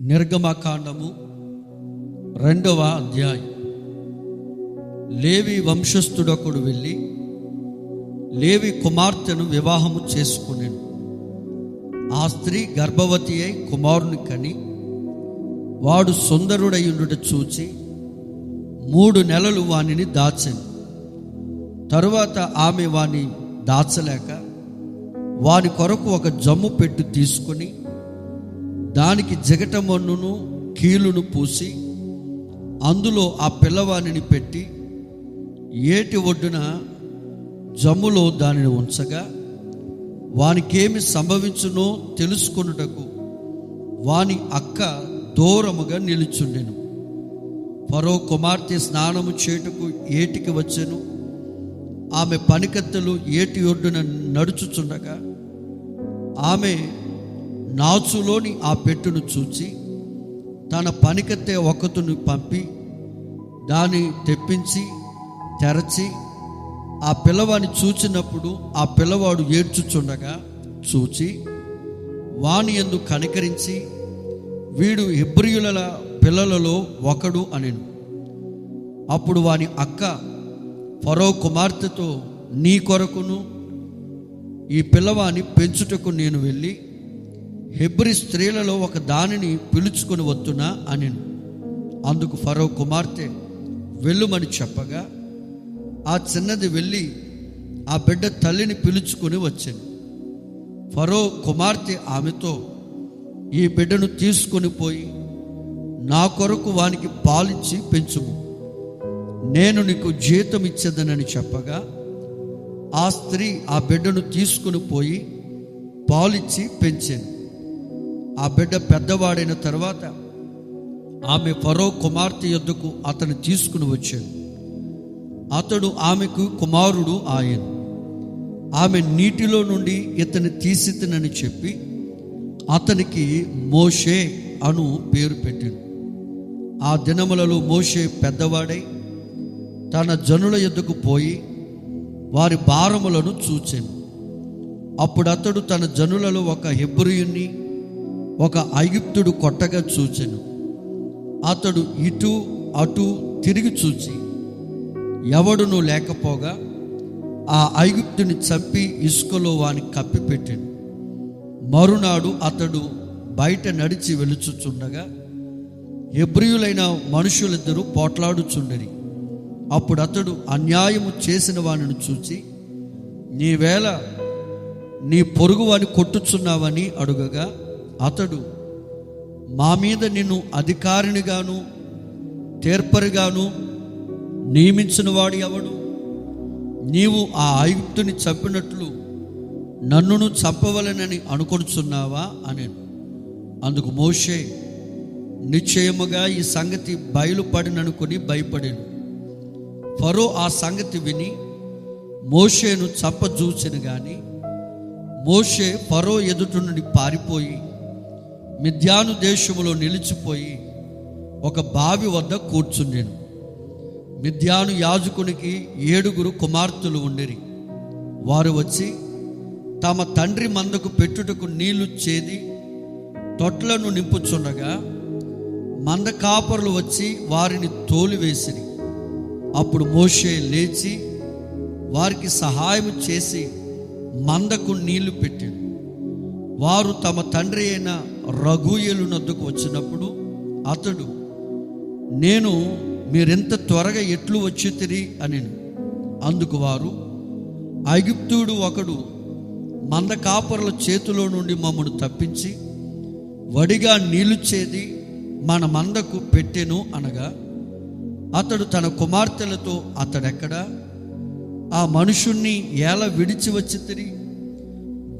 నిర్గమకాండము రెండవ అధ్యాయం. లేవి వంశస్థుడొకడు వెళ్ళి లేవి కుమార్తెను వివాహము చేసుకునేను. ఆ స్త్రీ గర్భవతి అయి కుమారుని కని వాడు సుందరుడయ్యుండుట చూచి మూడు నెలలు వానిని దాచెను. తరువాత ఆమె వాని దాచలేక వాని కొరకు ఒక జమ్ము పెట్టు తీసుకొని దానికి జగటమన్నును కీలును పూసి అందులో ఆ పిల్లవానిని పెట్టి ఏటి ఒడ్డున జమ్ములో దానిని ఉంచగా వానికేమి సంభవించునో తెలుసుకొనుటకు వాని అక్క దూరముగా నిలుచుండెను. ఫరో కుమార్తె స్నానము చేటుకు ఏటికి వచ్చెను? ఆమె పనికత్తెలు ఏటి ఒడ్డున నడుచుచుండగా ఆమె నాచులోని ఆ పెట్టును చూచి తన పనికత్తే ఒకతుని పంపి దాన్ని తెప్పించి తెరచి ఆ పిల్లవాడిని చూచినప్పుడు ఆ పిల్లవాడు ఏడ్చుచుండగా చూచి వాణి ఎందు కనికరించి వీడు హెబ్రియుల పిల్లలలో ఒకడు అనెను. అప్పుడు వాని అక్క ఫరో కుమార్తెతో నీ కొరకును ఈ పిల్లవాని పెంచుటకు నేను వెళ్ళి హెబ్రి స్త్రీలలో ఒక దానిని పిలుచుకొని వద్దునా అని. అందుకు ఫరో కుమార్తె వెళ్ళుమని చెప్పగా ఆ చిన్నది వెళ్ళి ఆ బిడ్డ తల్లిని పిలుచుకొని వచ్చింది ఫరో కుమార్తె ఆమెతో ఈ బిడ్డను తీసుకొని పోయి నా కొరకు వానికి పాలిచ్చి పెంచుము. నేను నీకు జీతం ఇచ్చేదనని చెప్పగా ఆ స్త్రీ ఆ బిడ్డను తీసుకుని పోయి పాలిచ్చి పెంచాను. ఆ బిడ్డ పెద్దవాడైన తర్వాత ఆమె ఫరో కుమార్తె యొద్దకు అతను తీసుకుని వచ్చాడు. అతడు ఆమెకు కుమారుడు ఆయన. ఆమె నీటిలో నుండి ఇతని తీసితనని చెప్పి అతనికి మోషే అను పేరు పెట్టాడు. ఆ దినములలో మోషే పెద్దవాడై తన జనుల ఎద్దుకు పోయి వారి భారములను చూచాను. అప్పుడు అతడు తన జనులలో ఒక హెబ్రియుని ఒక ఐగుప్తుడు కొట్టగా చూచెను. అతడు ఇటు అటు తిరిగి చూచి ఎవడును లేకపోగా ఆ ఐగుప్తుని చంపి ఇసుకలో వాని కప్పిపెట్టాడు మరునాడు అతడు బయట నడిచి వెలుచుచుండగా ఎబ్రియులైన మనుషులిద్దరూ పోట్లాడుచుండరి. అప్పుడు అతడు అన్యాయము చేసిన వానిని చూచి నీవేళ నీ పొరుగువాని కొట్టుచున్నావని అడుగగా అతడు మా మీద నిన్ను అధికారినిగాను తీర్పరిగాను నియమించిన వాడు ఎవడు? నీవు ఆ ఆయుక్తుని చంపినట్లు నన్నును చంపవలనని అనుకొనుచున్నావా? అని అందుకు మోషే నిశ్చయముగా ఈ సంగతి బయలుపడిననుకొని భయపడాను. ఫరో ఆ సంగతి విని మోషేను చంపజూచిన గాని మోషే ఫరో ఎదుటి నుండి పారిపోయి మిథ్యాను దేశములో నిలిచిపోయి ఒక బావి వద్ద కూర్చుండెను. మిథ్యాను యాజకునికి ఏడుగురు కుమార్తెలు ఉండిరి. వారు వచ్చి తమ తండ్రి మందకు పెట్టుటకు నీళ్ళు చేది తొట్లను నింపుచుండగా మంద కాపరులు వచ్చి వారిని తోలివేసిరి. అప్పుడు మోషే లేచి వారికి సహాయం చేసి మందకు నీళ్ళు పెట్టాడు వారు తమ తండ్రి అయిన రఘుయలు నద్దుకు వచ్చినప్పుడు అతడు నేను మీరెంత త్వరగా ఎట్లు వచ్చి తిరి? అని అందుకు వారు ఐగుప్తుడు ఒకడు మంద కాపరుల చేతిలో నుండి మమ్మను తప్పించి వడిగా నీళ్ళుచ్చేది మన మందకు పెట్టెను అనగా అతడు తన కుమార్తెలతో అతడెక్కడా? ఆ మనుషుణ్ణి ఎలా విడిచి వచ్చి తిరిగి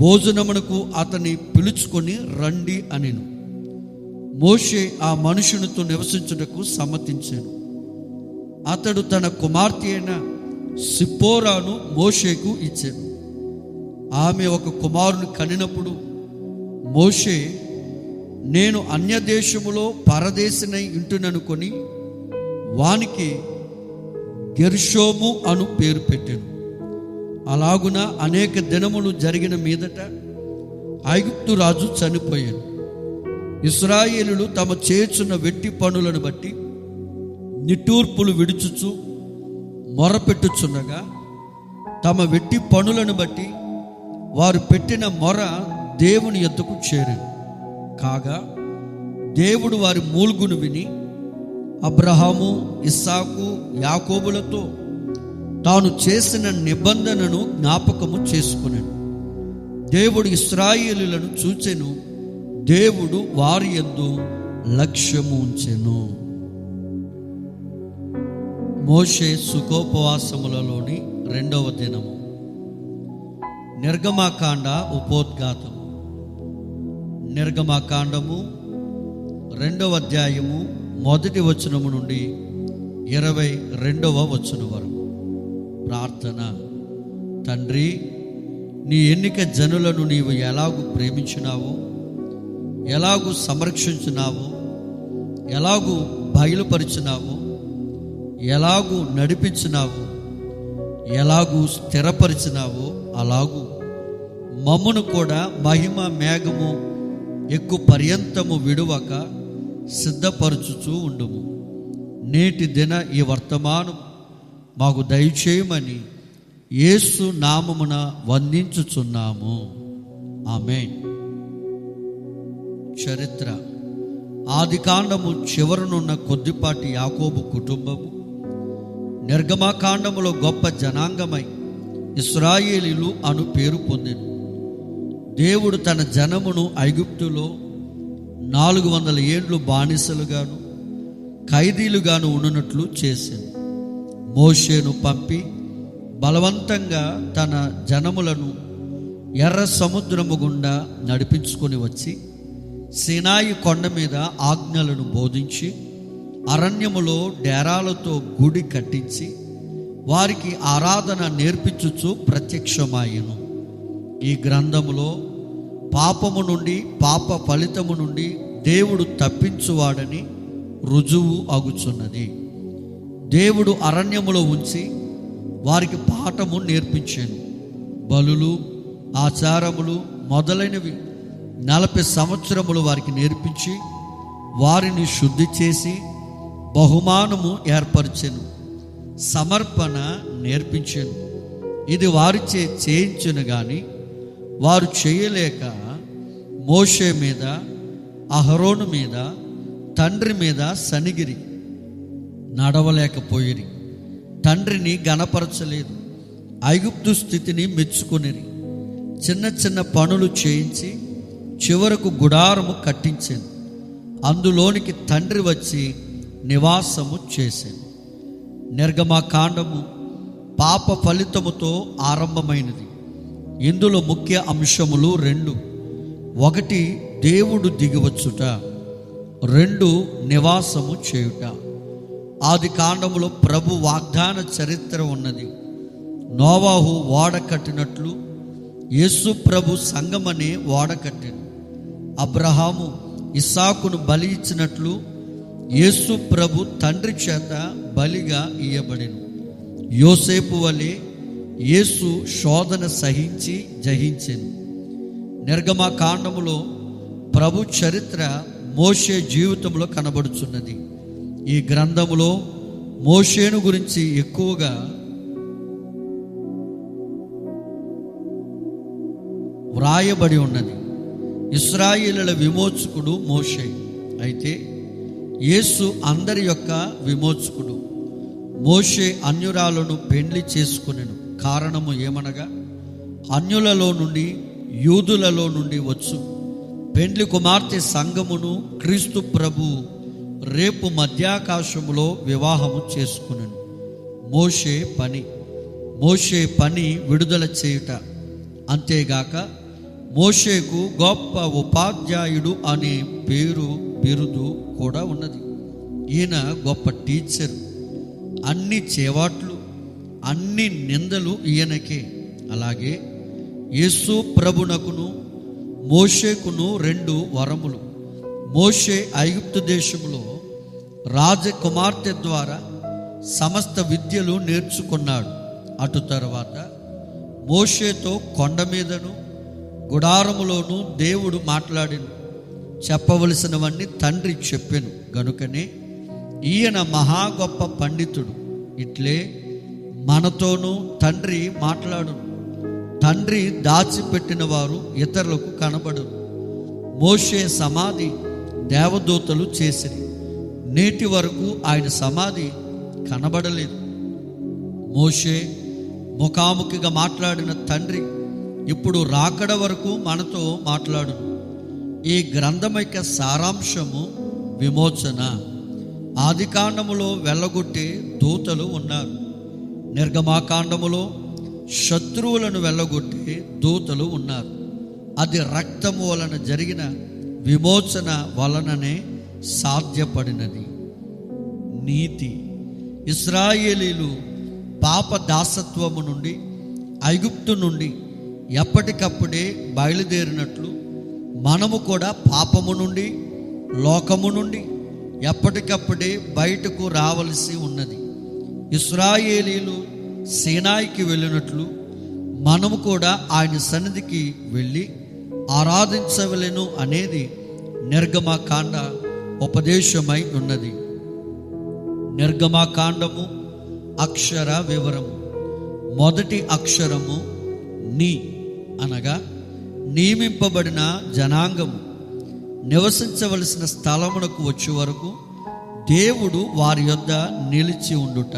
భోజనమునకు అతన్ని పిలుచుకొని రండి అనిను. మోషే ఆ మనుషునితో నివసించుటకు సమ్మతించాను. అతడు తన కుమార్తె అయిన సిప్పోరాను మోషేకు ఇచ్చాను. ఆమె ఒక కుమారుని కనినప్పుడు మోషే నేను అన్య దేశములో పరదేశనై ఇంటుననుకొని వానికి గెర్షోము అను పేరు పెట్టాను. అలాగున అనేక దినములు జరిగిన మీదట ఐగుప్తు రాజు చనిపోయాడు. ఇస్రాయేలులు తమ చేర్చున్న వెట్టి పనులను బట్టి నిట్టూర్పులు విడుచుచు మొరపెట్టుచుండగా తమ వెట్టి పనులను బట్టి వారు పెట్టిన మొర దేవుని ఎద్దుకు చేరింది కాగా దేవుడు వారి మూల్గును విని అబ్రహాము ఇస్సాకు యాకోబులతో తాను చేసిన నిబంధనను జ్ఞాపకము చేసుకున్నాను దేవుడు ఇస్రాయిలులను చూచెను. దేవుడు వారి ఎందు లక్ష్యము ఉంచెను. మోషే సుఖోపవాసములలోని రెండవ దినము. నిర్గమాకాండ ఉపోద్ఘాతము నిర్గమాకాండము రెండవ అధ్యాయము మొదటి వచనము నుండి ఇరవై రెండవ వచనం వరకు ప్రార్థన. తండ్రి నీ ఎన్నిక జనులను నీవు ఎలాగూ ప్రేమించినావో? ఎలాగూ సంరక్షించినావో? ఎలాగూ బయలుపరిచినావో? ఎలాగూ నడిపించినావు? ఎలాగూ స్థిరపరిచినావో? అలాగూ. మమ్మును కూడా మహిమ మేఘము ఎక్కువ పర్యంతము విడువక సిద్ధపరచుచూ ఉండుము. నేటి దిన ఈ వర్తమానం మాకు దయచేయమని యేసు నామమున వందించుచున్నాము. ఆమె చరిత్ర. ఆది కాండము చివరనున్న కొద్దిపాటి యాకోబు కుటుంబము నిర్గమాకాండములో గొప్ప జనాంగమై ఇస్రాయేలీలు అను పేరు పొందిను. దేవుడు తన జనమును ఐగుప్తులో నాలుగు వందల ఏండ్లు బానిసలుగాను ఖైదీలుగాను ఉండునట్లు చేశాను మోషేను పంపి బలవంతంగా తన జనములను ఎర్ర సముద్రము గుండా నడిపించుకొని వచ్చి సినాయి కొండ మీద ఆజ్ఞలను బోధించి అరణ్యములో డేరాలతో గుడి కట్టించి వారికి ఆరాధన నేర్పించుచు ప్రత్యక్షమాయను. ఈ గ్రంథములో పాపము నుండి పాప ఫలితము నుండి దేవుడు తప్పించువాడని రుజువు అగుచున్నది. దేవుడు అరణ్యములో ఉంచి వారికి పాఠము నేర్పించాను. బలులు ఆచారములు మొదలైనవి నలభై సంవత్సరములు వారికి నేర్పించి వారిని శుద్ధి చేసి బహుమానము ఏర్పరిచెను. సమర్పణ నేర్పించాను. ఇది వారిచే చేయించను కానీ వారు చేయలేక మోషే మీద అహరోను మీద తండ్రి మీద సనిగిరి. నడవలేకపోయిరి. తండ్రిని గణపరచలేదు. ఐగుప్తు స్థితిని మెచ్చుకొనిరి. చిన్న చిన్న పనులు చేయించి చివరకు గుడారము కట్టించాను. అందులోనికి తండ్రి వచ్చి నివాసము చేశాను నిర్గమాకాండము పాప ఫలితముతో ఆరంభమైనది. ఇందులో ముఖ్య అంశములు రెండు. ఒకటి దేవుడు దిగివచ్చుట రెండు నివాసము చేయుట. ఆది కాండములో ప్రభు వాగ్దాన చరిత్ర ఉన్నది. నోవాహు ఓడ కట్టినట్లు యేసు ప్రభు సంగమనే ఓడ కట్టాను. అబ్రహాము ఇస్సాకును బలి ఇచ్చినట్లు యేసు ప్రభు తండ్రి చేత బలిగా ఇయ్యబడిను. యోసేపు వలె యేసు శోధన సహించి జయించెను. నిర్గమా కాండములో ప్రభు చరిత్ర మోషే జీవితంలో కనబడుచున్నది. ఈ గ్రంథములో మోషేను గురించి ఎక్కువగా వ్రాయబడి ఉన్నది. ఇస్రాయిల విమోచకుడు మోషే. అయితే యేసు అందరి యొక్క విమోచకుడు. మోషే అన్యురాలను పెండ్లి చేసుకునేను. కారణము ఏమనగా అన్యులలో నుండి యూదులలో నుండి వచ్చు. పెండ్లి కుమార్తె సంఘమును క్రీస్తు ప్రభు రేపు మధ్యాకాశములో వివాహము చేసుకునను మోషే పని. మోషే పని విడుదల చేయుట. అంతేగాక మోషేకు గొప్ప ఉపాధ్యాయుడు అనే పేరు బిరుదు కూడా ఉన్నది. ఈయన గొప్ప టీచర్. అన్ని చేవాట్లు అన్ని నిందలు ఈయనకే. అలాగే యేసు ప్రభునకును మోషేకును రెండు వరములు. మోషే ఐగుప్తు దేశంలో రాజకుమార్తె ద్వారా సమస్త విద్యలు నేర్చుకున్నాడు. అటు తర్వాత మోషేతో కొండ మీదను గుడారములోను దేవుడు మాట్లాడిను. చెప్పవలసినవన్నీ తండ్రి చెప్పాను. గనుకనే ఈయన మహా గొప్ప పండితుడు. ఇట్లే మనతోనూ తండ్రి మాట్లాడును. తండ్రి దాచిపెట్టిన వారు ఇతరులకు కనబడరు మోషే సమాధి దేవదూతలు చేసిరి. నేటి వరకు ఆయన సమాధి కనబడలేదు. మోషే ముఖాముఖిగా మాట్లాడిన తండ్రి ఇప్పుడు రాకడ వరకు మనతో మాట్లాడు ఈ గ్రంథం యొక్క సారాంశము విమోచన. ఆదికాండములో వెళ్ళగొట్టే దూతలు ఉన్నారు. నిర్గమాకాండములో శత్రువులను వెళ్ళగొట్టే దూతలు ఉన్నారు. అది రక్తము వలన జరిగిన విమోచన వలననే సాధ్యపడినది. నీతి. ఇస్రాయేలీలు పాప దాసత్వము నుండి ఐగుప్తు నుండి ఎప్పటికప్పుడే బయలుదేరినట్లు మనము కూడా పాపము నుండి లోకము నుండి ఎప్పటికప్పుడే బయటకు రావలసి ఉన్నది. ఇస్రాయేలీలు సేనాయికి వెళ్ళినట్లు మనము కూడా ఆయన సన్నిధికి వెళ్ళి ఆరాధించవలెను అనేది నిర్గమకాండ ఉపదేశమై ఉన్నది. నిర్గమాకాండము అక్షర వివరము. మొదటి అక్షరము నీ అనగా నియమింపబడిన జనాంగము. నివసించవలసిన స్థలమునకు వచ్చే వరకు దేవుడు వారి యొద్ద నిలిచి ఉండుట.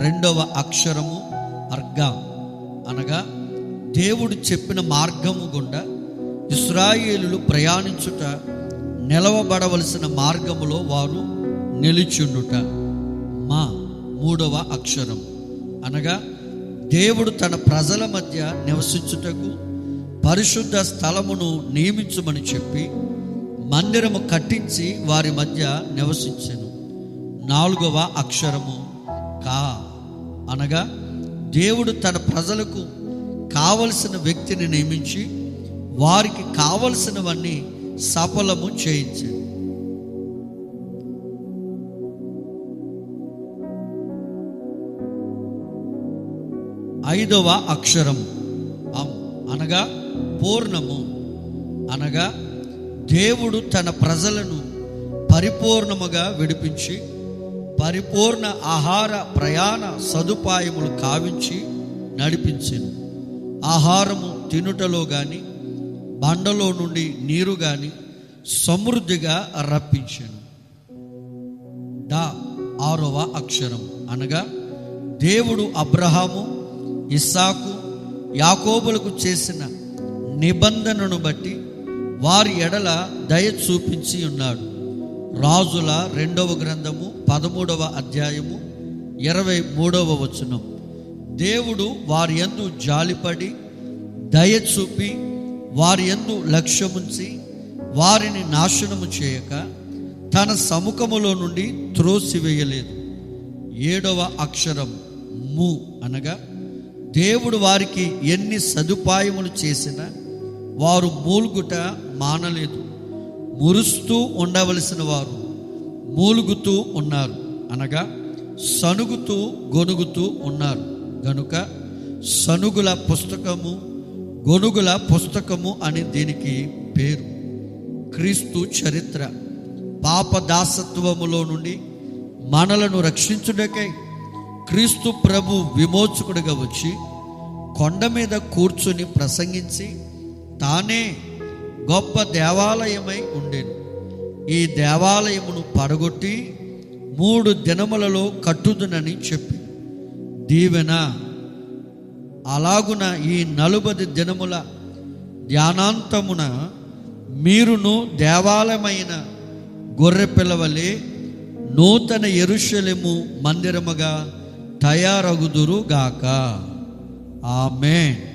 రెండవ అక్షరము అర్గా అనగా దేవుడు చెప్పిన మార్గము గుండా ఇస్రాయేలు ప్రయాణించుట నిలవబడవలసిన మార్గములో వారు నిలుచుండుట. మా మూడవ అక్షరం. అనగా దేవుడు తన ప్రజల మధ్య నివసించుటకు పరిశుద్ధ స్థలమును నియమించమని చెప్పి మందిరము కట్టించి వారి మధ్య నివసించను. నాలుగవ అక్షరము. కా. అనగా దేవుడు తన ప్రజలకు కావలసిన వ్యక్తిని నియమించి వారికి కావలసినవన్నీ సఫలము చేయించాడు ఐదవ అక్షరం అం అనగా పూర్ణము. అనగా దేవుడు తన ప్రజలను పరిపూర్ణముగా విడిపించి పరిపూర్ణ ఆహార ప్రయాణ సదుపాయములు కావించి నడిపించింది ఆహారము తినుటలో కానీ బండలో నుండి నీరు కానీ సమృద్ధిగా రప్పించాను. డా ఆరవ అక్షరం. అనగా దేవుడు అబ్రహాము ఇస్సాకు యాకోబులకు చేసిన నిబంధనను బట్టి వారి ఎడల దయ చూపించి ఉన్నాడు. రాజుల రెండవ గ్రంథము పదమూడవ అధ్యాయము ఇరవై మూడవ వచనం. దేవుడు వారి యందు జాలిపడి దయ చూపి వారి ఎందు లక్ష్యముంచి వారిని నాశనము చేయక తన సముఖములో నుండి త్రోసివేయలేదు. ఏడవ అక్షరం ము అనగా దేవుడు వారికి ఎన్ని సదుపాయములు చేసినా వారు మూలుగుట మానలేదు. మురుస్తూ ఉండవలసిన వారు మూలుగుతూ ఉన్నారు అనగా సనుగుతూ గొనుగుతూ ఉన్నారు. గనుక సనుగుల పుస్తకము గొనుగుల పుస్తకము అని దీనికి పేరు. క్రీస్తు చరిత్ర. పాప దాసత్వములో నుండి మనలను రక్షించుటకై క్రీస్తు ప్రభు విమోచకుడిగా వచ్చి కొండ మీద కూర్చుని ప్రసంగించి తానే గొప్ప దేవాలయమై ఉండేను. ఈ దేవాలయమును పడగొట్టి మూడు దినములలో కట్టుదునని చెప్పి దీవెన అలాగున ఈ నలుబది దినముల ధ్యానాంతమున మీరును దేవాలయమైన గొర్రె పిల్లవలే నూతన ఎరుషలేము మందిరముగా తయారగుదురుగాక. ఆమెన్.